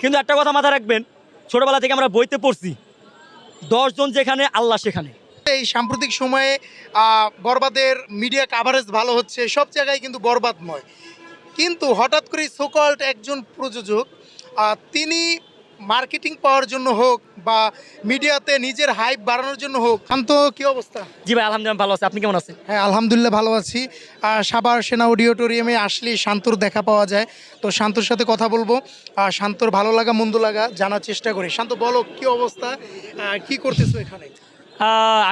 কিন্তু একটা কথা মাথায় রাখবেন, ছোটবেলা থেকে আমরা বইতে পড়ছি দশজন যেখানে, আল্লাহ সেখানে। এই সাম্প্রতিক সময়ে বরবাদের মিডিয়া কাভারেজ ভালো হচ্ছে, সব জায়গায় কিন্তু বরবাদ নয় কিন্তু হঠাৎ করে সোকল্ড একজন প্রযোজক তিনি মার্কেটিং পাওয়ার জন্য হোক বা মিডিয়াতে নিজের হাইপ বাড়ানোর জন্য হোক শান্ত কি অবস্থা? জি ভাই আলহামদুলিল্লাহ ভালো আছে। আপনি কেমন আছেন? হ্যাঁ আলহামদুলিল্লাহ ভালো আছি। আহ, সাভার সেনা অডিটোরিয়ামে আসলে শান্তর দেখা পাওয়া যায়। তো শান্তর সাথে কথা বলব। আর শান্তর ভালো লাগা মন্দ লাগা জানার চেষ্টা করি। শান্ত বলো কি অবস্থা? কি করতেছো এখানে?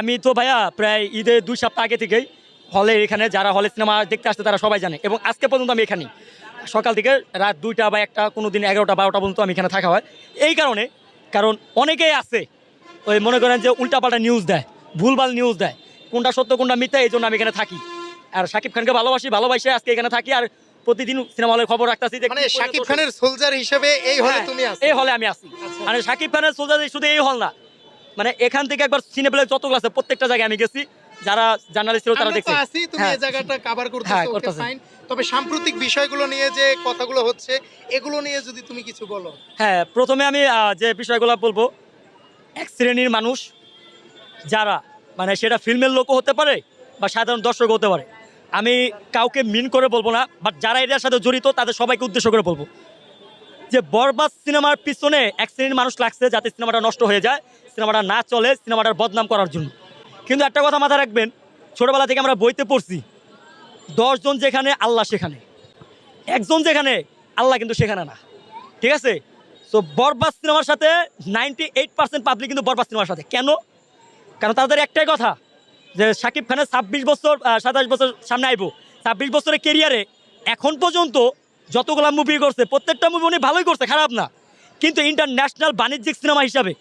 আমি তো ভাইয়া প্রায় ঈদের দুই সপ্তাহ আগে থেকেই হলে এখানে যারা হলে সিনেমা দেখতে আসছে তারা সবাই জানে। এবং আজকে পর্যন্ত আমি এখানেই। সকাল থেকে রাত দুইটা বা একটা কোনো দিন এগারোটা বারোটা পর্যন্ত আমি এখানে থাকা হয়। এই কারণে কারণ অনেকেই আছে ওই মনে করেন যে উল্টাপাল্টা নিউজ দেয় ভুলভাল নিউজ দেয় কোনটা সত্য কোনটা মিথ্যা এই জন্য আমি এখানে থাকি। আর শাকিব খানকে ভালোবাসি ভালোবাসে আজকে এখানে থাকি আর প্রতিদিন সিনেমা হলের খবর রাখতেছি মানে শাকিব খানের সোলজার হিসেবে এই হলে তুমি হ্যাঁ, এই হলে আমি আছি। আচ্ছা। মানে শাকিব খানের সোজা শুধু এই হল না। মানে এখান থেকে একবার সিনেপ্লে যতগুলো আছে প্রত্যেকটা জায়গায় আমি গেছি যারা জার্নালিস্ট ছিল তারা দেখছে। আছি তুমি হ্যাঁ। এই জায়গাটা কভার হ্যাঁ, করতেছো। ওকে ফাইন তবে সাম্প্রতিক বিষয়গুলো নিয়ে যে কথাগুলো হচ্ছে এগুলো নিয়ে যদি তুমি কিছু বলো। হ্যাঁ প্রথমে আমি যে বিষয়গুলো বলব এক শ্রেণির মানুষ যারা মানে সেটা ফিল্মের লোকও হতে পারে বা সাধারণ দর্শক হতে পারে। আমি কাউকে মিন করে বলব না বাট যারা এটার সাথে জড়িত তাদের সবাইকে উদ্দেশ্য করে বলব। যে বরবাদ সিনেমার পিছনে এক শ্রেণির মানুষ লাগছে যাতে সিনেমাটা নষ্ট হয়ে যায় সিনেমাটা না চলে সিনেমাটার বদনাম করার জন্য। কিন্তু একটা কথা মাথায় রাখবেন, ছোটবেলা থেকে আমরা বইতে পড়ছি দশজন যেখানে, আল্লাহ সেখানে। একজন যেখানে, আল্লাহ কিন্তু সেখানে না। ঠিক আছে? তো বরবাদ সিনেমার সাথে নাইনটি এইট পার্সেন্ট পাবলিক কিন্তু বরবাদ সিনেমার সাথে। কেন? কারণ তাদের একটাই কথা, যে শাকিব খানের ছাব্বিশ বছর সাতাশ বছর সামনে আইব। ছাব্বিশ বছরের কেরিয়ারে এখন পর্যন্ত যতগুলো মুভি করছে, প্রত্যেকটা মুভি উনি ভালোই করছে, খারাপ না। কিন্তু ইন্টারন্যাশনাল বাণিজ্যিক সিনেমা হিসাবে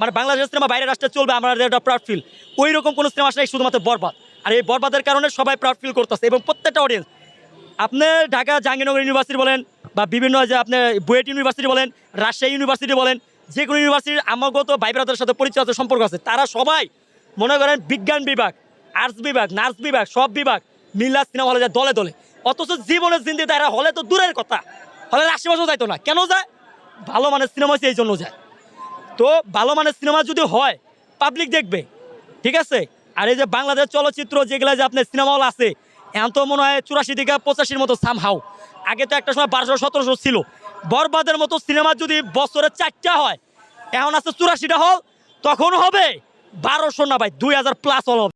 মানে বাংলাদেশের সিনেমা বাইরের রাষ্ট্রে চলবে আমাদের একটা প্রাউড ফিল ওই রকম কোনো সিনেমা আসলে শুধুমাত্র বরবাদ। আর এই বরবাদের কারণে সবাই প্রাউড ফিল করতেছে এবং প্রত্যেকটা অডিয়েন্স আপনি ঢাকা জাহাঙ্গীরনগর ইউনিভার্সিটি বলেন বা বিভিন্ন যে আপনি বুয়েট ইউনিভার্সিটি বলেন, রাজশাহী ইউনিভার্সিটি বলেন, যে কোনো ইউনিভার্সিটির আমাগত ভাই ব্রাদারের সাথে পরিচয় সম্পর্ক আছে, তারা সবাই মনে করেন বিজ্ঞান বিভাগ আর্টস বিভাগ নার্স বিভাগ, সব বিভাগ মিল্লা সিনেমা হলে যায় দলে দলে। অথচ জীবনের জিন্দি তারা হলে তো দূরের কথা। হলে আশেপাশেও যাইতো না। কেন যায়? ভালো মানের সিনেমা হচ্ছে এই জন্য যায়। তো ভালো মানের সিনেমা যদি হয় পাবলিক দেখবে। ঠিক আছে? আর এই যে বাংলাদেশ চলচ্চিত্র যেগুলো যে আপনার সিনেমা হল আছে, এখন তো মনে হয় চুরাশি থেকে পঁচাশির মতো সাম হাও আগে তো একটা সময় বারোশো, সতেরোশো ছিল। বরবাদের মতো সিনেমা যদি বছরে চারটা হয়, এখন আছে চুরাশিটা হল তখন হবে বারোশো না ভাই, দুই হাজার প্লাস হল